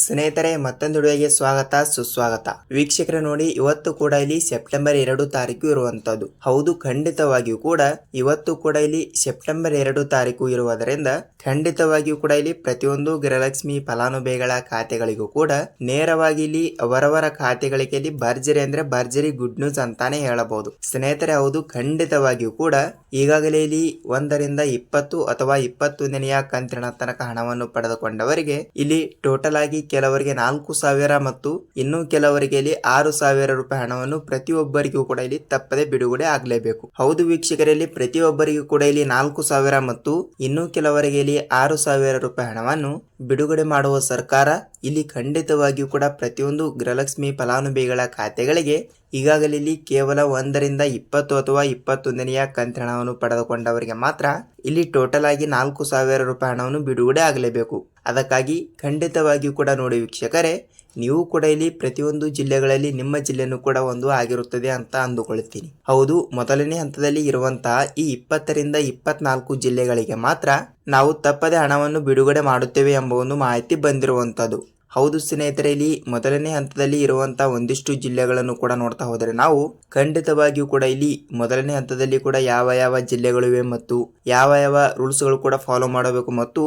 ಸ್ನೇಹಿತರೆ, ಮತ್ತೊಂದು ವಿಡಿಯೋಗೆ ಸ್ವಾಗತ, ಸುಸ್ವಾಗತ. ವೀಕ್ಷಕರ ನೋಡಿ, ಇವತ್ತು ಕೂಡ ಇಲ್ಲಿ ಸೆಪ್ಟೆಂಬರ್ ಎರಡು ತಾರೀಕು ಇರುವಂತದ್ದು ಹೌದು, ಖಂಡಿತವಾಗಿಯೂ ಕೂಡ ಇವತ್ತು ಕೂಡ ಇಲ್ಲಿ ಸೆಪ್ಟೆಂಬರ್ ಎರಡು ತಾರೀಕು ಇರುವುದರಿಂದ ಖಂಡಿತವಾಗಿಯೂ ಕೂಡ ಇಲ್ಲಿ ಪ್ರತಿಯೊಂದು ಗೃಹಲಕ್ಷ್ಮಿ ಫಲಾನುಭವಿಗಳ ಖಾತೆಗಳಿಗೂ ಕೂಡ ನೇರವಾಗಿ ಇಲ್ಲಿ ಅವರವರ ಖಾತೆಗಳಿಗೆ ಇಲ್ಲಿ ಭರ್ಜರಿ ಅಂದ್ರೆ ಭರ್ಜರಿ ಗುಡ್ ನ್ಯೂಸ್ ಅಂತಾನೆ ಹೇಳಬಹುದು. ಸ್ನೇಹಿತರೆ, ಹೌದು, ಖಂಡಿತವಾಗಿಯೂ ಕೂಡ ಈಗಾಗಲೇ ಇಲ್ಲಿ ಒಂದರಿಂದ ಇಪ್ಪತ್ತು ಅಥವಾ ಇಪ್ಪತ್ತೊಂದನೆಯ ಕಂತಿನ ತನಕ ಹಣವನ್ನು ಪಡೆದುಕೊಂಡವರಿಗೆ ಇಲ್ಲಿ ಟೋಟಲ್ ಆಗಿ ಕೆಲವರಿಗೆ ನಾಲ್ಕು ಸಾವಿರ ಮತ್ತು ಇನ್ನು ಕೆಲವರಿಗೆ ಇಲ್ಲಿ ಆರು ಸಾವಿರ ರೂಪಾಯಿ ಹಣವನ್ನು ಪ್ರತಿಯೊಬ್ಬರಿಗೂ ಕೂಡ ಇಲ್ಲಿ ತಪ್ಪದೆ ಬಿಡುಗಡೆ ಆಗಲೇಬೇಕು. ಹೌದು ವೀಕ್ಷಕರಲ್ಲಿ ಪ್ರತಿಯೊಬ್ಬರಿಗೂ ಕೂಡ ಇಲ್ಲಿ ನಾಲ್ಕು ಸಾವಿರ ಮತ್ತು ಇನ್ನು ಕೆಲವರಿಗೆ ಇಲ್ಲಿ ಆರು ಸಾವಿರ ರೂಪಾಯಿ ಹಣವನ್ನು ಬಿಡುಗಡೆ ಮಾಡುವ ಸರ್ಕಾರ ಇಲ್ಲಿ ಖಂಡಿತವಾಗಿಯೂ ಕೂಡ ಪ್ರತಿಯೊಂದು ಗೃಹಲಕ್ಷ್ಮಿ ಫಲಾನುಭವಿಗಳ ಖಾತೆಗಳಿಗೆ ಈಗಾಗಲೇ ಇಲ್ಲಿ ಕೇವಲ ಒಂದರಿಂದ ಇಪ್ಪತ್ತು ಅಥವಾ ಇಪ್ಪತ್ತೊಂದನೆಯ ಕಂತಿನ ಹಣವನ್ನು ಪಡೆದುಕೊಂಡವರಿಗೆ ಮಾತ್ರ ಇಲ್ಲಿ ಟೋಟಲ್ ಆಗಿ ನಾಲ್ಕು ಸಾವಿರ ರೂಪಾಯಿ ಹಣವನ್ನು ಬಿಡುಗಡೆ ಆಗಲೇಬೇಕು. ಅದಕ್ಕಾಗಿ ಖಂಡಿತವಾಗಿಯೂ ಕೂಡ ನೋಡಿ ವೀಕ್ಷಕರೇ, ನೀವು ಕೂಡ ಇಲ್ಲಿ ಪ್ರತಿಯೊಂದು ಜಿಲ್ಲೆಗಳಲ್ಲಿ ನಿಮ್ಮ ಜಿಲ್ಲೆನೂ ಕೂಡ ಒಂದು ಆಗಿರುತ್ತದೆ ಅಂತ ಅಂದುಕೊಳ್ಳುತ್ತೀನಿ. ಹೌದು, ಮೊದಲನೇ ಹಂತದಲ್ಲಿ ಇರುವಂತಹ ಈ ಇಪ್ಪತ್ತರಿಂದ ಇಪ್ಪತ್ನಾಲ್ಕು ಜಿಲ್ಲೆಗಳಿಗೆ ಮಾತ್ರ ನಾವು ತಪ್ಪದೆ ಹಣವನ್ನು ಬಿಡುಗಡೆ ಮಾಡುತ್ತೇವೆ ಎಂಬ ಒಂದು ಮಾಹಿತಿ ಬಂದಿರುವಂತದ್ದು ಹೌದು ಸ್ನೇಹಿತರೆ, ಇಲ್ಲಿ ಮೊದಲನೇ ಹಂತದಲ್ಲಿ ಇರುವಂತಹ ಒಂದಿಷ್ಟು ಜಿಲ್ಲೆಗಳನ್ನು ಕೂಡ ನೋಡ್ತಾ ಹೋದರೆ ನಾವು ಖಂಡಿತವಾಗಿಯೂ ಕೂಡ ಇಲ್ಲಿ ಮೊದಲನೇ ಹಂತದಲ್ಲಿ ಕೂಡ ಯಾವ ಯಾವ ಜಿಲ್ಲೆಗಳಿವೆ ಮತ್ತು ಯಾವ ಯಾವ ರೂಲ್ಸ್ಗಳು ಕೂಡ ಫಾಲೋ ಮಾಡಬೇಕು ಮತ್ತು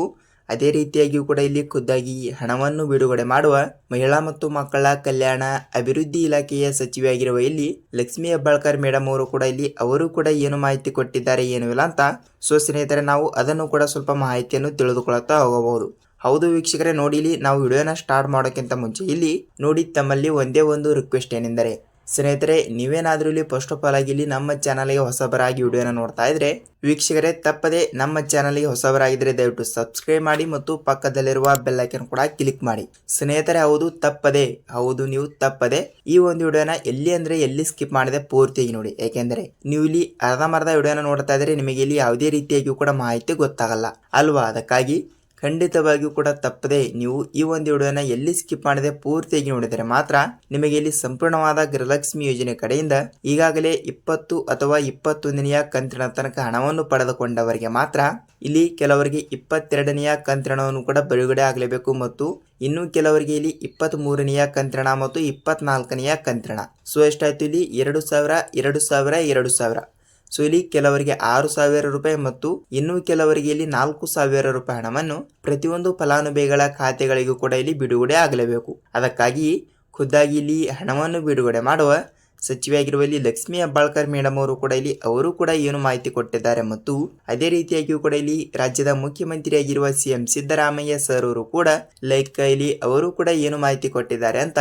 ಅದೇ ರೀತಿಯಾಗಿಯೂ ಕೂಡ ಇಲ್ಲಿ ಖುದ್ದಾಗಿ ಹಣವನ್ನು ಬಿಡುಗಡೆ ಮಾಡುವ ಮಹಿಳಾ ಮತ್ತು ಮಕ್ಕಳ ಕಲ್ಯಾಣ ಅಭಿವೃದ್ಧಿ ಇಲಾಖೆಯ ಸಚಿವೆಯಾಗಿರುವ ಇಲ್ಲಿ ಲಕ್ಷ್ಮಿ ಹೆಬ್ಬಾಳ್ಕರ್ ಮೇಡಮ್ ಅವರು ಕೂಡ ಇಲ್ಲಿ ಅವರು ಕೂಡ ಏನು ಮಾಹಿತಿ ಕೊಟ್ಟಿದ್ದಾರೆ, ಏನು ಇಲ್ಲ ಅಂತ. ಸೊ ಸ್ನೇಹಿತರೆ, ನಾವು ಅದನ್ನು ಕೂಡ ಸ್ವಲ್ಪ ಮಾಹಿತಿಯನ್ನು ತಿಳಿದುಕೊಳ್ಳುತ್ತಾ ಹೋಗಬಹುದು. ಹೌದು ವೀಕ್ಷಕರೇ ನೋಡಿ ಇಲ್ಲಿ ನಾವು ವಿಡಿಯೋನ ಸ್ಟಾರ್ಟ್ ಮಾಡೋಕ್ಕಿಂತ ಮುಂಚೆ ಇಲ್ಲಿ ನೋಡಿ ತಮ್ಮಲ್ಲಿ ಒಂದೇ ಒಂದು ರಿಕ್ವೆಸ್ಟ್ ಏನೆಂದರೆ, ಸ್ನೇಹಿತರೆ, ನೀವೇನಾದರೂ ಇಲ್ಲಿ ಫಸ್ಟ್ ಆಫ್ ಆಲ್ ಆಗಿ ಇಲ್ಲಿ ನಮ್ಮ ಚಾನಲ್ಗೆ ಹೊಸಬರಾಗಿ ವಿಡಿಯೋನ ನೋಡ್ತಾ ಇದ್ರೆ, ವೀಕ್ಷಕರೇ, ತಪ್ಪದೆ ನಮ್ಮ ಚಾನಲ್ಗೆ ಹೊಸಬರಾಗಿದ್ರೆ ದಯವಿಟ್ಟು ಸಬ್ಸ್ಕ್ರೈಬ್ ಮಾಡಿ ಮತ್ತು ಪಕ್ಕದಲ್ಲಿರುವ ಬೆಲ್ಲೈಕನ್ ಕೂಡ ಕ್ಲಿಕ್ ಮಾಡಿ. ಸ್ನೇಹಿತರೆ, ಹೌದು, ತಪ್ಪದೆ, ಹೌದು, ನೀವು ತಪ್ಪದೆ ಈ ಒಂದು ವಿಡಿಯೋನ ಎಲ್ಲಿ ಅಂದ್ರೆ ಎಲ್ಲಿ ಸ್ಕಿಪ್ ಮಾಡಿದೆ ಪೂರ್ತಿಯಾಗಿ ನೋಡಿ. ಏಕೆಂದರೆ, ನೀವು ಇಲ್ಲಿ ಅರ್ಧಂಬರ್ಧ ವಿಡಿಯೋನ ನೋಡ್ತಾ ಇದ್ರೆ ನಿಮಗೆ ಇಲ್ಲಿ ಯಾವುದೇ ರೀತಿಯಾಗಿಯೂ ಕೂಡ ಮಾಹಿತಿ ಗೊತ್ತಾಗಲ್ಲ. ಅಲ್ವಾ? ಅದಕ್ಕಾಗಿ ಖಂಡಿತವಾಗಿಯೂ ಕೂಡ ತಪ್ಪದೆ ನೀವು ಈ ಒಂದು ವಿಡಿಯೋನ ಎಲ್ಲಿ ಸ್ಕಿಪ್ ಮಾಡದೆ ಪೂರ್ತಿಯಾಗಿ ನೋಡಿದರೆ ಮಾತ್ರ ನಿಮಗೆ ಇಲ್ಲಿ ಸಂಪೂರ್ಣವಾದ ಗೃಹಲಕ್ಷ್ಮಿ ಯೋಜನೆ ಕಡೆಯಿಂದ ಈಗಾಗಲೇ ಇಪ್ಪತ್ತು ಅಥವಾ ಇಪ್ಪತ್ತೊಂದನೆಯ ಕಂತಿನ ತನಕ ಹಣವನ್ನು ಪಡೆದುಕೊಂಡವರಿಗೆ ಮಾತ್ರ ಇಲ್ಲಿ ಕೆಲವರಿಗೆ ಇಪ್ಪತ್ತೆರಡನೆಯ ಕಂತಿನವನ್ನು ಕೂಡ ಬಿಡುಗಡೆ ಆಗಲೇಬೇಕು ಮತ್ತು ಇನ್ನು ಕೆಲವರಿಗೆ ಇಲ್ಲಿ ಇಪ್ಪತ್ತ್ ಮೂರನೆಯ ಕಂತಿನ ಮತ್ತು ಇಪ್ಪತ್ನಾಲ್ಕನೆಯ ಕಂತಿನ ಸೊ, ಎಷ್ಟಾಯ್ತು ಇಲ್ಲಿ? ಎರಡು ಸಾವಿರ ಎರಡು ಸಾವಿರ ಎರಡು ಸಾವಿರ. ಸೊ ಇಲ್ಲಿ ಕೆಲವರಿಗೆ ಆರು ಸಾವಿರ ರೂಪಾಯಿ ಮತ್ತು ಇನ್ನು ಕೆಲವರಿಗೆ ಇಲ್ಲಿ ನಾಲ್ಕು ಸಾವಿರ ರೂಪಾಯಿ ಹಣವನ್ನು ಪ್ರತಿಯೊಂದು ಫಲಾನುಭವಿಗಳ ಖಾತೆಗಳಿಗೂ ಕೂಡ ಇಲ್ಲಿ ಬಿಡುಗಡೆ ಆಗಲೇಬೇಕು. ಅದಕ್ಕಾಗಿ ಖುದ್ದಾಗಿ ಇಲ್ಲಿ ಹಣವನ್ನು ಬಿಡುಗಡೆ ಮಾಡುವ ಸಚಿವೆಯಾಗಿರುವ ಇಲ್ಲಿ ಲಕ್ಷ್ಮೀ ಹೆಬ್ಬಾಳ್ಕರ್ ಮೇಡಮ್ ಅವರು ಕೂಡ ಇಲ್ಲಿ, ಅವರು ಕೂಡ ಏನು ಮಾಹಿತಿ ಕೊಟ್ಟಿದ್ದಾರೆ ಮತ್ತು ಅದೇ ರೀತಿಯಾಗಿಯೂ ಕೂಡ ಇಲ್ಲಿ ರಾಜ್ಯದ ಮುಖ್ಯಮಂತ್ರಿಯಾಗಿರುವ ಸಿಎಂ ಸಿದ್ದರಾಮಯ್ಯ ಸರ್ ಅವರು ಕೂಡ ಲೈಕ್ ಇಲ್ಲಿ, ಅವರು ಕೂಡ ಏನು ಮಾಹಿತಿ ಕೊಟ್ಟಿದ್ದಾರೆ ಅಂತ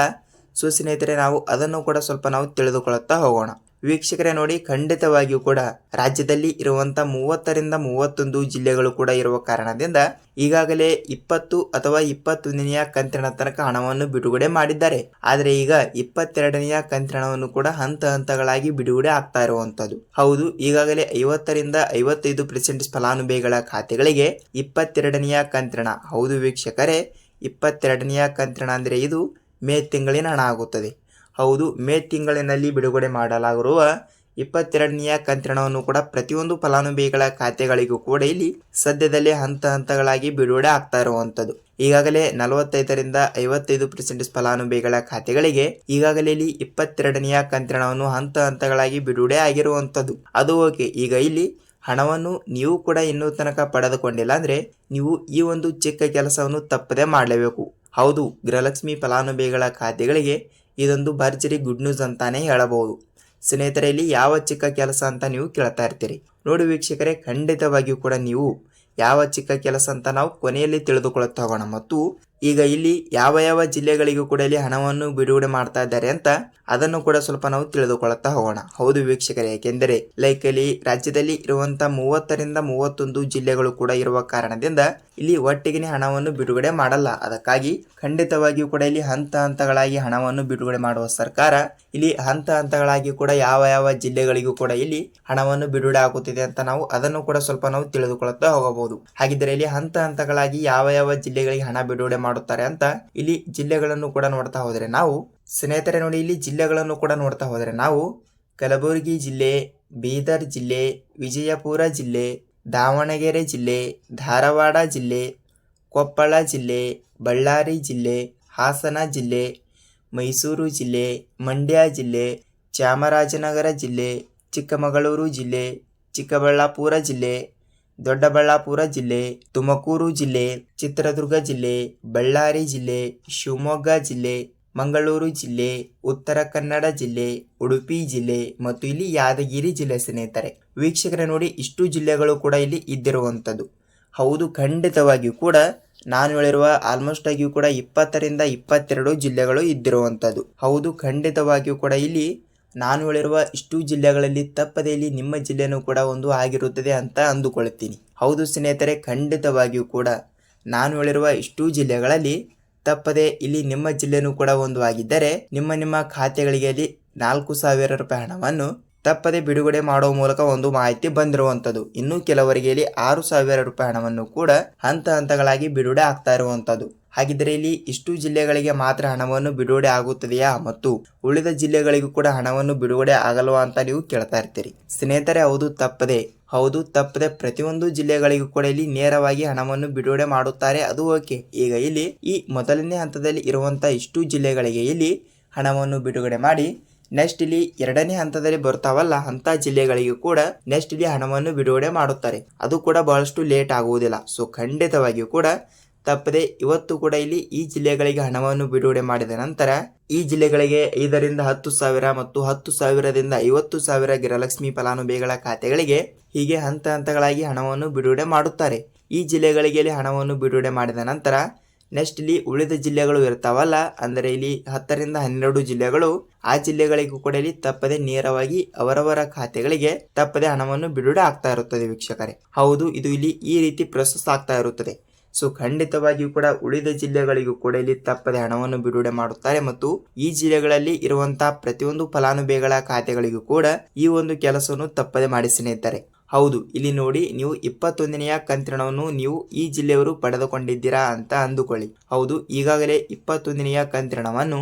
ಸೊ ಸ್ನೇಹಿತರೆ ನಾವು ಅದನ್ನು ಕೂಡ ಸ್ವಲ್ಪ ನಾವು ತಿಳಿದುಕೊಳ್ಳುತ್ತಾ ಹೋಗೋಣ. ವೀಕ್ಷಕರೇ ನೋಡಿ, ಖಂಡಿತವಾಗಿಯೂ ಕೂಡ ರಾಜ್ಯದಲ್ಲಿ ಇರುವಂತ ಮೂವತ್ತರಿಂದ ಮೂವತ್ತೊಂದು ಜಿಲ್ಲೆಗಳು ಕೂಡ ಇರುವ ಕಾರಣದಿಂದ ಈಗಾಗಲೇ ಇಪ್ಪತ್ತು ಅಥವಾ ಇಪ್ಪತ್ತೊಂದನೆಯ ಕಂತಿನ ತನಕ ಹಣವನ್ನು ಬಿಡುಗಡೆ ಮಾಡಿದ್ದಾರೆ. ಆದರೆ ಈಗ ಇಪ್ಪತ್ತೆರಡನೆಯ ಕಂತಿನವನ್ನು ಕೂಡ ಹಂತ ಹಂತಗಳಾಗಿ ಬಿಡುಗಡೆ ಆಗ್ತಾ ಇರುವಂತದ್ದು. ಹೌದು, ಈಗಾಗಲೇ ಐವತ್ತರಿಂದ ಐವತ್ತೈದು ಪರ್ಸೆಂಟ್ ಫಲಾನುಭವಿಗಳ ಖಾತೆಗಳಿಗೆ ಇಪ್ಪತ್ತೆರಡನೆಯ ಕಂತಿನ. ಹೌದು ವೀಕ್ಷಕರೇ, ಇಪ್ಪತ್ತೆರಡನೆಯ ಕಂತಿನ ಅಂದರೆ ಇದು ಮೇ ತಿಂಗಳಿನ ಹಣ ಆಗುತ್ತದೆ. ಹೌದು, ಮೇ ತಿಂಗಳಿನಲ್ಲಿ ಬಿಡುಗಡೆ ಮಾಡಲಾಗಿರುವ ಇಪ್ಪತ್ತೆರಡನೆಯ ಕಂತ್ರಣವನ್ನು ಕೂಡ ಪ್ರತಿಯೊಂದು ಫಲಾನುಭವಿಗಳ ಖಾತೆಗಳಿಗೂ ಕೂಡ ಇಲ್ಲಿ ಸದ್ಯದಲ್ಲೇ ಹಂತ ಹಂತಗಳಾಗಿ ಬಿಡುಗಡೆ ಆಗ್ತಾ ಇರುವಂಥದ್ದು. ಈಗಾಗಲೇ ನಲವತ್ತೈದರಿಂದ ಐವತ್ತೈದು ಪರ್ಸೆಂಟ್ ಫಲಾನುಭವಿಗಳ ಖಾತೆಗಳಿಗೆ ಈಗಾಗಲೇ ಇಲ್ಲಿ ಇಪ್ಪತ್ತೆರಡನೆಯ ಕಂತ್ರಣವನ್ನು ಹಂತ ಹಂತಗಳಾಗಿ ಬಿಡುಗಡೆ ಆಗಿರುವಂಥದ್ದು. ಅದು ಓಕೆ, ಈಗ ಇಲ್ಲಿ ಹಣವನ್ನು ನೀವು ಕೂಡ ಇನ್ನೂ ತನಕ ಪಡೆದುಕೊಂಡಿಲ್ಲ ಅಂದ್ರೆ ನೀವು ಈ ಒಂದು ಚಿಕ್ಕ ಕೆಲಸವನ್ನು ತಪ್ಪದೆ ಮಾಡಲೇಬೇಕು. ಹೌದು, ಗೃಹಲಕ್ಷ್ಮಿ ಫಲಾನುಭವಿಗಳ ಖಾತೆಗಳಿಗೆ ಇದೊಂದು ಭರ್ಜರಿ ಗುಡ್ ನ್ಯೂಸ್ ಅಂತಾನೆ ಹೇಳಬಹುದು. ಸ್ನೇಹಿತರೆ ಇಲ್ಲಿ ಯಾವ ಚಿಕ್ಕ ಕೆಲಸ ಅಂತ ನೀವು ಕೇಳ್ತಾ ಇರ್ತೀರಿ? ನೋಡಿ ವೀಕ್ಷಕರೇ, ಖಂಡಿತವಾಗಿಯೂ ಕೂಡ ನೀವು ಯಾವ ಚಿಕ್ಕ ಕೆಲಸ ಅಂತ ನಾವು ಕೊನೆಯಲ್ಲಿ ತಿಳಿದುಕೊಳ್ಳುತ್ತಾ ಹೋಗೋಣ. ಮತ್ತು ಈಗ ಇಲ್ಲಿ ಯಾವ ಯಾವ ಜಿಲ್ಲೆಗಳಿಗೂ ಕೂಡ ಇಲ್ಲಿ ಹಣವನ್ನು ಬಿಡುಗಡೆ ಮಾಡ್ತಾ ಇದ್ದಾರೆ ಅಂತ ಅದನ್ನು ಕೂಡ ಸ್ವಲ್ಪ ನಾವು ತಿಳಿದುಕೊಳ್ಳುತ್ತಾ ಹೋಗೋಣ. ಹೌದು ವೀಕ್ಷಕರೇ, ಏಕೆಂದರೆ ಲೈಕ್ ಇಲ್ಲಿ ರಾಜ್ಯದಲ್ಲಿ ಇರುವಂತಹ ಮೂವತ್ತರಿಂದ ಮೂವತ್ತೊಂದು ಜಿಲ್ಲೆಗಳು ಕೂಡ ಇರುವ ಕಾರಣದಿಂದ ಇಲ್ಲಿ ಒಟ್ಟಿಗೆ ಹಣವನ್ನು ಬಿಡುಗಡೆ ಮಾಡಲ್ಲ. ಅದಕ್ಕಾಗಿ ಖಂಡಿತವಾಗಿಯೂ ಕೂಡ ಇಲ್ಲಿ ಹಂತ ಹಂತಗಳಾಗಿ ಹಣವನ್ನು ಬಿಡುಗಡೆ ಮಾಡುವ ಸರ್ಕಾರ ಇಲ್ಲಿ ಹಂತ ಹಂತಗಳಾಗಿ ಕೂಡ ಯಾವ ಯಾವ ಜಿಲ್ಲೆಗಳಿಗೂ ಕೂಡ ಇಲ್ಲಿ ಹಣವನ್ನು ಬಿಡುಗಡೆ ಆಗುತ್ತಿದೆ ಅಂತ ನಾವು ಅದನ್ನು ಕೂಡ ಸ್ವಲ್ಪ ನಾವು ತಿಳಿದುಕೊಳ್ಳುತ್ತಾ ಹೋಗಬಹುದು. ಹಾಗಿದ್ದರೆ ಇಲ್ಲಿ ಹಂತ ಹಂತಗಳಾಗಿ ಯಾವ ಯಾವ ಜಿಲ್ಲೆಗಳಿಗೆ ಹಣ ಬಿಡುಗಡೆ ಮಾಡುತ್ತಾರೆ ಅಂತ ಇಲ್ಲಿ ಜಿಲ್ಲೆಗಳನ್ನು ಕೂಡ ನೋಡ್ತಾ ಹೋದರೆ ನಾವು. ಸ್ನೇಹಿತರೆ ನೋಡಿ, ಇಲ್ಲಿ ಜಿಲ್ಲೆಗಳನ್ನು ಕೂಡ ನೋಡ್ತಾ ಹೋದರೆ ನಾವು. ಕಲಬುರಗಿ ಜಿಲ್ಲೆ, ಬೀದರ್ ಜಿಲ್ಲೆ, ವಿಜಯಪುರ ಜಿಲ್ಲೆ, ದಾವಣಗೆರೆ ಜಿಲ್ಲೆ, ಧಾರವಾಡ ಜಿಲ್ಲೆ, ಕೊಪ್ಪಳ ಜಿಲ್ಲೆ, ಬಳ್ಳಾರಿ ಜಿಲ್ಲೆ, ಹಾಸನ ಜಿಲ್ಲೆ, ಮೈಸೂರು ಜಿಲ್ಲೆ, ಮಂಡ್ಯ ಜಿಲ್ಲೆ, ಚಾಮರಾಜನಗರ ಜಿಲ್ಲೆ, ಚಿಕ್ಕಮಗಳೂರು ಜಿಲ್ಲೆ, ಚಿಕ್ಕಬಳ್ಳಾಪುರ ಜಿಲ್ಲೆ ದೊಡ್ಡಬಳ್ಳಾಪುರ ಜಿಲ್ಲೆ, ತುಮಕೂರು ಜಿಲ್ಲೆ, ಚಿತ್ರದುರ್ಗ ಜಿಲ್ಲೆ, ಬಳ್ಳಾರಿ ಜಿಲ್ಲೆ, ಶಿವಮೊಗ್ಗ ಜಿಲ್ಲೆ, ಮಂಗಳೂರು ಜಿಲ್ಲೆ, ಉತ್ತರ ಕನ್ನಡ ಜಿಲ್ಲೆ, ಉಡುಪಿ ಜಿಲ್ಲೆ ಮತ್ತು ಇಲ್ಲಿ ಯಾದಗಿರಿ ಜಿಲ್ಲೆ ಸ್ನೇಹಿತರೆ. ವೀಕ್ಷಕರ ನೋಡಿ, ಇಷ್ಟು ಜಿಲ್ಲೆಗಳು ಕೂಡ ಇಲ್ಲಿ ಇದ್ದಿರುವಂಥದ್ದು. ಹೌದು, ಖಂಡಿತವಾಗಿಯೂ ಕೂಡ ನಾನು ಹೇಳಿರುವ ಆಲ್ಮೋಸ್ಟ್ ಆಗಿಯೂ ಕೂಡ ಇಪ್ಪತ್ತರಿಂದ ಇಪ್ಪತ್ತೆರಡು ಜಿಲ್ಲೆಗಳು ಇದ್ದಿರುವಂಥದ್ದು. ಹೌದು, ಖಂಡಿತವಾಗಿಯೂ ಕೂಡ ಇಲ್ಲಿ ನಾನು ಹೇಳಿರುವ ಇಷ್ಟು ಜಿಲ್ಲೆಗಳಲ್ಲಿ ತಪ್ಪದೇ ಇಲ್ಲಿ ನಿಮ್ಮ ಜಿಲ್ಲೆನೂ ಕೂಡ ಒಂದು ಆಗಿರುತ್ತದೆ ಅಂತ ಅಂದುಕೊಳ್ಳುತ್ತೀನಿ ಹೌದು ಸ್ನೇಹಿತರೆ, ಖಂಡಿತವಾಗಿಯೂ ಕೂಡ. ನಾನು ಹೇಳಿರುವ ಇಷ್ಟು ಜಿಲ್ಲೆಗಳಲ್ಲಿ ತಪ್ಪದೆ ಇಲ್ಲಿ ನಿಮ್ಮ ಜಿಲ್ಲೆನೂ ಕೂಡ ಒಂದು ಆಗಿದ್ದರೆ ನಿಮ್ಮ ನಿಮ್ಮ ಖಾತೆಗಳಿಗೆ ಅಲ್ಲಿ ನಾಲ್ಕು ಸಾವಿರ ರೂಪಾಯಿ ಹಣವನ್ನು ತಪ್ಪದೆ ಬಿಡುಗಡೆ ಮಾಡುವ ಮೂಲಕ ಒಂದು ಮಾಹಿತಿ ಬಂದಿರುವಂಥದ್ದು. ಇನ್ನೂ ಕೆಲವರಿಗೆ ಇಲ್ಲಿ ಆರು ಸಾವಿರ ರೂಪಾಯಿ ಹಣವನ್ನು ಕೂಡ ಹಂತ ಹಂತಗಳಾಗಿ ಬಿಡುಗಡೆ ಆಗ್ತಾ ಇರುವಂಥದ್ದು. ಹಾಗಿದ್ದರೆ ಇಲ್ಲಿ ಇಷ್ಟು ಜಿಲ್ಲೆಗಳಿಗೆ ಮಾತ್ರ ಹಣವನ್ನು ಬಿಡುಗಡೆ ಆಗುತ್ತದೆಯಾ ಮತ್ತು ಉಳಿದ ಜಿಲ್ಲೆಗಳಿಗೂ ಕೂಡ ಹಣವನ್ನು ಬಿಡುಗಡೆ ಆಗಲ್ವಾ ಅಂತ ನೀವು ಕೇಳ್ತಾ ಇರ್ತೀರಿ. ಸ್ನೇಹಿತರೆ, ಹೌದು, ತಪ್ಪದೆ. ಹೌದು, ತಪ್ಪದೆ. ಪ್ರತಿಯೊಂದು ಜಿಲ್ಲೆಗಳಿಗೂ ಕೂಡ ಇಲ್ಲಿ ನೇರವಾಗಿ ಹಣವನ್ನು ಬಿಡುಗಡೆ ಮಾಡುತ್ತಾರೆ. ಅದು ಓಕೆ. ಈಗ ಇಲ್ಲಿ ಈ ಮೊದಲನೇ ಹಂತದಲ್ಲಿ ಇರುವಂತಹ ಇಷ್ಟು ಜಿಲ್ಲೆಗಳಿಗೆ ಇಲ್ಲಿ ಹಣವನ್ನು ಬಿಡುಗಡೆ ಮಾಡಿ ನೆಕ್ಸ್ಟ್ ಇಲ್ಲಿ ಎರಡನೇ ಹಂತದಲ್ಲಿ ಬರ್ತಾವಲ್ಲ ಅಂತ ಜಿಲ್ಲೆಗಳಿಗೂ ಕೂಡ ನೆಕ್ಸ್ಟ್ ಇಲ್ಲಿ ಹಣವನ್ನು ಬಿಡುಗಡೆ ಮಾಡುತ್ತಾರೆ. ಅದು ಕೂಡ ಬಹಳಷ್ಟು ಲೇಟ್ ಆಗುವುದಿಲ್ಲ. ಸೊ ಖಂಡಿತವಾಗಿಯೂ ಕೂಡ ತಪ್ಪದೆ ಇವತ್ತು ಕೂಡ ಇಲ್ಲಿ ಈ ಜಿಲ್ಲೆಗಳಿಗೆ ಹಣವನ್ನು ಬಿಡುಗಡೆ ಮಾಡಿದ ನಂತರ ಈ ಜಿಲ್ಲೆಗಳಿಗೆ ಐದರಿಂದ ಹತ್ತು ಸಾವಿರ ಮತ್ತು ಹತ್ತು ಸಾವಿರದಿಂದ ಐವತ್ತು ಸಾವಿರ ಗೃಹಲಕ್ಷ್ಮಿ ಫಲಾನುಭವಿಗಳ ಖಾತೆಗಳಿಗೆ ಹೀಗೆ ಹಂತ ಹಂತಗಳಾಗಿ ಹಣವನ್ನು ಬಿಡುಗಡೆ ಮಾಡುತ್ತಾರೆ. ಈ ಜಿಲ್ಲೆಗಳಿಗೆ ಹಣವನ್ನು ಬಿಡುಗಡೆ ಮಾಡಿದ ನಂತರ ನೆಕ್ಸ್ಟ್ ಇಲ್ಲಿ ಉಳಿದ ಜಿಲ್ಲೆಗಳು ಇರ್ತಾವಲ್ಲ, ಅಂದರೆ ಇಲ್ಲಿ ಹತ್ತರಿಂದ ಹನ್ನೆರಡು ಜಿಲ್ಲೆಗಳು, ಆ ಜಿಲ್ಲೆಗಳಿಗೂ ಕೂಡ ಇಲ್ಲಿ ತಪ್ಪದೆ ನೇರವಾಗಿ ಅವರವರ ಖಾತೆಗಳಿಗೆ ತಪ್ಪದೆ ಹಣವನ್ನು ಬಿಡುಗಡೆ ಆಗ್ತಾ ಇರುತ್ತದೆ ವೀಕ್ಷಕರೇ. ಹೌದು, ಇದು ಇಲ್ಲಿ ಈ ರೀತಿ ಪ್ರೊಸೆಸ್ ಆಗ್ತಾ ಇರುತ್ತದೆ. ಸೊ ಖಂಡಿತವಾಗಿಯೂ ಕೂಡ ಉಳಿದ ಜಿಲ್ಲೆಗಳಿಗೂ ಕೂಡ ಇಲ್ಲಿ ತಪ್ಪದೆ ಹಣವನ್ನು ಬಿಡುಗಡೆ ಮಾಡುತ್ತಾರೆ ಮತ್ತು ಈ ಜಿಲ್ಲೆಗಳಲ್ಲಿ ಇರುವಂತಹ ಪ್ರತಿಯೊಂದು ಫಲಾನುಭವಿಗಳ ಖಾತೆಗಳಿಗೂ ಕೂಡ ಈ ಒಂದು ಕೆಲಸವನ್ನು ತಪ್ಪದೆ ಮಾಡಿ ಸ್ನೇಹಿತರೆ. ಹೌದು, ಇಲ್ಲಿ ನೋಡಿ ನೀವು ಇಪ್ಪತ್ತೊಂದನೆಯ ಕಂತಿನವನ್ನು ನೀವು ಈ ಜಿಲ್ಲೆಯವರು ಪಡೆದುಕೊಂಡಿದ್ದೀರಾ ಅಂತ ಅಂದುಕೊಳ್ಳಿ. ಹೌದು, ಈಗಾಗಲೇ ಇಪ್ಪತ್ತೊಂದನೆಯ ಕಂತಿನವನ್ನು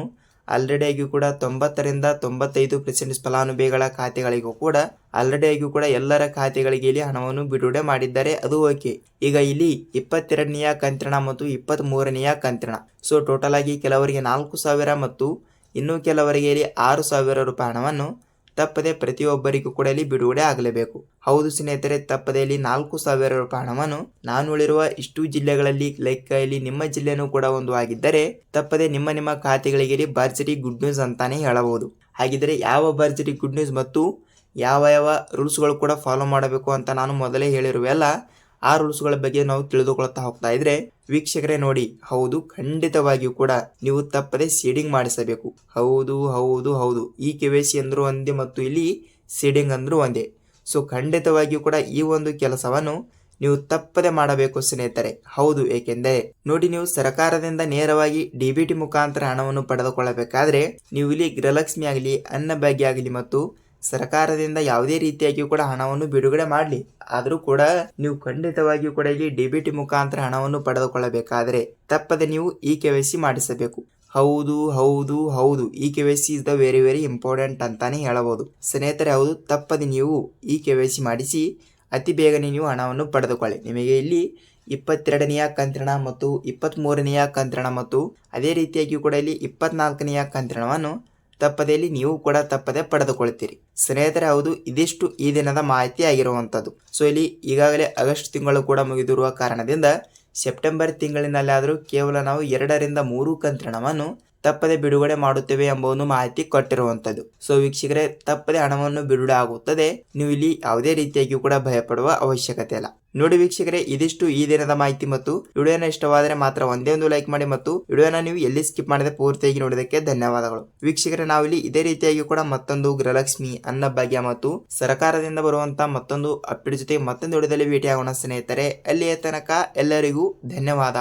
ಆಲ್ರೆಡಿ ಆಗಿಯೂ ಕೂಡ ತೊಂಬತ್ತರಿಂದ ತೊಂಬತ್ತೈದು ಪರ್ಸೆಂಟ್ ಫಲಾನುಭವಿಗಳ ಖಾತೆಗಳಿಗೂ ಕೂಡ ಆಲ್ರೆಡಿ ಆಗಿಯೂ ಕೂಡ ಎಲ್ಲರ ಖಾತೆಗಳಿಗೆ ಇಲ್ಲಿ ಹಣವನ್ನು ಬಿಡುಗಡೆ ಮಾಡಿದ್ದಾರೆ. ಅದು ಓಕೆ. ಈಗ ಇಲ್ಲಿ ಇಪ್ಪತ್ತೆರಡನೆಯ ಕಂತ್ರಣ ಮತ್ತು ಇಪ್ಪತ್ತ್ ಮೂರನೆಯ ಕಂತ್ರಣ. ಸೊ ಟೋಟಲ್ ಆಗಿ ಕೆಲವರಿಗೆ ನಾಲ್ಕು ಸಾವಿರ ಮತ್ತು ಇನ್ನು ಕೆಲವರಿಗೆ ಇಲ್ಲಿ ಆರು ಸಾವಿರ ರೂಪಾಯಿ ಹಣವನ್ನು ತಪ್ಪದೆ ಪ್ರತಿಯೊಬ್ಬರಿಗೂ ಕೂಡ ಇಲ್ಲಿ ಬಿಡುಗಡೆ ಆಗಲೇಬೇಕು. ಹೌದು ಸ್ನೇಹಿತರೆ ತಪ್ಪದೆ ಇಲ್ಲಿ ನಾಲ್ಕು ಸಾವಿರ ರೂಪಾಯಿ ಹಣವನ್ನು ನಾನು ಉಳಿರುವ ಇಷ್ಟು ಜಿಲ್ಲೆಗಳಲ್ಲಿ ಲೈಕ್ ಇಲ್ಲಿ ನಿಮ್ಮ ಜಿಲ್ಲೆನೂ ಕೂಡ ಒಂದು ಆಗಿದ್ದರೆ, ತಪ್ಪದೆ ನಿಮ್ಮ ನಿಮ್ಮ ಖಾತೆಗಳಿಗೆ ಇಲ್ಲಿ ಭರ್ಜರಿ ಗುಡ್ ನ್ಯೂಸ್ ಅಂತಾನೆ ಹೇಳಬಹುದು. ಹಾಗಿದ್ರೆ ಯಾವ ಭರ್ಜರಿ ಗುಡ್ ನ್ಯೂಸ್ ಮತ್ತು ಯಾವ ಯಾವ ರೂಲ್ಸ್ಗಳು ಕೂಡ ಫಾಲೋ ಮಾಡಬೇಕು ಅಂತ ನಾನು ಮೊದಲೇ ಹೇಳಿರುವೆಲ್ಲ ಆ ರೂಲ್ಸ್ಗಳ ಬಗ್ಗೆ ನಾವು ತಿಳಿದುಕೊಳ್ತಾ ಹೋಗ್ತಾ ಇದ್ರೆ ವೀಕ್ಷಕರೇ ನೋಡಿ, ಹೌದು, ಖಂಡಿತವಾಗಿಯೂ ಕೂಡ ನೀವು ತಪ್ಪದೆ ಸೀಡಿಂಗ್ ಮಾಡಿಸಬೇಕು. ಹೌದು ಹೌದು ಹೌದು. ಈ ಕೆ ವೈ ಸಿ ಅಂದರೂ ಒಂದೇ ಮತ್ತು ಇಲ್ಲಿ ಸೀಡಿಂಗ್ ಅಂದರೂ ಒಂದೇ. ಸೊ ಖಂಡಿತವಾಗಿಯೂ ಕೂಡ ಈ ಒಂದು ಕೆಲಸವನ್ನು ನೀವು ತಪ್ಪದೆ ಮಾಡಬೇಕು ಸ್ನೇಹಿತರೆ. ಹೌದು, ಏಕೆಂದರೆ ನೋಡಿ, ನೀವು ಸರ್ಕಾರದಿಂದ ನೇರವಾಗಿ ಡಿ ಬಿ ಟಿ ಮುಖಾಂತರ ಹಣವನ್ನು ಪಡೆದುಕೊಳ್ಳಬೇಕಾದ್ರೆ ನೀವು ಇಲ್ಲಿ ಗೃಹಲಕ್ಷ್ಮಿ ಆಗಲಿ, ಅನ್ನಭಾಗ್ಯ ಆಗಲಿ ಮತ್ತು ಸರ್ಕಾರದಿಂದ ಯಾವುದೇ ರೀತಿಯಾಗಿಯೂ ಕೂಡ ಹಣವನ್ನು ಬಿಡುಗಡೆ ಮಾಡಲಿ. ಆದರೂ ಕೂಡ ನೀವು ಖಂಡಿತವಾಗಿಯೂ ಕೂಡ ಇಲ್ಲಿ ಡಿ ಬಿ ಮುಖಾಂತರ ಹಣವನ್ನು ಪಡೆದುಕೊಳ್ಳಬೇಕಾದರೆ ತಪ್ಪದೆ ನೀವು ಇ ಕೆ ವೈ ಸಿ ಮಾಡಿಸಬೇಕು. ಹೌದು ಹೌದು ಹೌದು. E K Y C is the very very important ಅಂತಾನೆ ಹೇಳಬಹುದು. ಸ್ನೇಹಿತರೆ, ಹೌದು. ತಪ್ಪದೆ ನೀವು ಇ ಕೆ ವೈ ಸಿ ಮಾಡಿಸಿ ಅತಿ ಬೇಗನೆ ನೀವು ಹಣವನ್ನು ಪಡೆದುಕೊಳ್ಳಿ. ನಿಮಗೆ ಇಲ್ಲಿ ಇಪ್ಪತ್ತೆರಡನೆಯ ಕಂತ್ರಣ ಮತ್ತು ಇಪ್ಪತ್ತ್ಮೂರನೆಯ ಕಂತ್ರಣ ಮತ್ತು ಅದೇ ರೀತಿಯಾಗಿ ಕೂಡ ಇಲ್ಲಿ ಇಪ್ಪತ್ನಾಲ್ಕನೆಯ ಕಂತಿನವನ್ನು ತಪ್ಪದೆಯಲ್ಲಿ ನೀವು ಕೂಡ ತಪ್ಪದೆ ಪಡೆದುಕೊಳ್ತೀರಿ ಸ್ನೇಹಿತರೆ, ಹೌದು, ಇದಿಷ್ಟು ಈ ದಿನದ ಮಾಹಿತಿ ಆಗಿರುವಂಥದ್ದು. ಸೊ ಇಲ್ಲಿ ಈಗಾಗಲೇ ಆಗಸ್ಟ್ ತಿಂಗಳು ಕೂಡ ಮುಗಿದಿರುವ ಕಾರಣದಿಂದ ಸೆಪ್ಟೆಂಬರ್ ತಿಂಗಳಿನಲ್ಲಾದರೂ ಕೇವಲ ನಾವು ಎರಡರಿಂದ ಮೂರು ಕಂತ್ರಣವನ್ನು ತಪ್ಪದೆ ಬಿಡುಗಡೆ ಮಾಡುತ್ತೇವೆ ಎಂಬ ಒಂದು ಮಾಹಿತಿ ಕೊಟ್ಟಿರುವಂಥದ್ದು. ಸೊ ವೀಕ್ಷಕರೇ, ತಪ್ಪದೆ ಹಣವನ್ನು ಬಿಡುಗಡೆ ಆಗುತ್ತದೆ. ನೀವು ಇಲ್ಲಿ ಯಾವುದೇ ರೀತಿಯಾಗಿಯೂ ಕೂಡ ಭಯಪಡುವ ಅವಶ್ಯಕತೆ ಇಲ್ಲ. ನೋಡಿ ವೀಕ್ಷಕರೇ, ಇದಿಷ್ಟು ಈ ದಿನದ ಮಾಹಿತಿ ಮತ್ತು ವಿಡಿಯೋನ ಇಷ್ಟವಾದರೆ ಮಾತ್ರ ಒಂದೇ ಒಂದು ಲೈಕ್ ಮಾಡಿ ಮತ್ತು ವಿಡಿಯೋನ ನೀವು ಎಲ್ಲಿ ಸ್ಕಿಪ್ ಮಾಡದೆ ಪೂರ್ತಿಯಾಗಿ ನೋಡೋದಕ್ಕೆ ಧನ್ಯವಾದಗಳು. ವೀಕ್ಷಕರೇ ನಾವಿಲ್ಲಿ ಇದೇ ರೀತಿಯಾಗಿ ಕೂಡ ಮತ್ತೊಂದು ಗೃಹಲಕ್ಷ್ಮಿ ಅನ್ನಭಾಗ್ಯ ಮತ್ತು ಸರ್ಕಾರದಿಂದ ಬರುವಂತಹ ಮತ್ತೊಂದು ಅಪ್ಡೇಟ್ ಜೊತೆ ಮತ್ತೊಂದು ವಿಡಿಯೋದಲ್ಲಿ ಭೇಟಿಯಾಗೋಣ ಸ್ನೇಹಿತರೆ. ಅಲ್ಲಿಯ ತನಕ ಎಲ್ಲರಿಗೂ ಧನ್ಯವಾದ.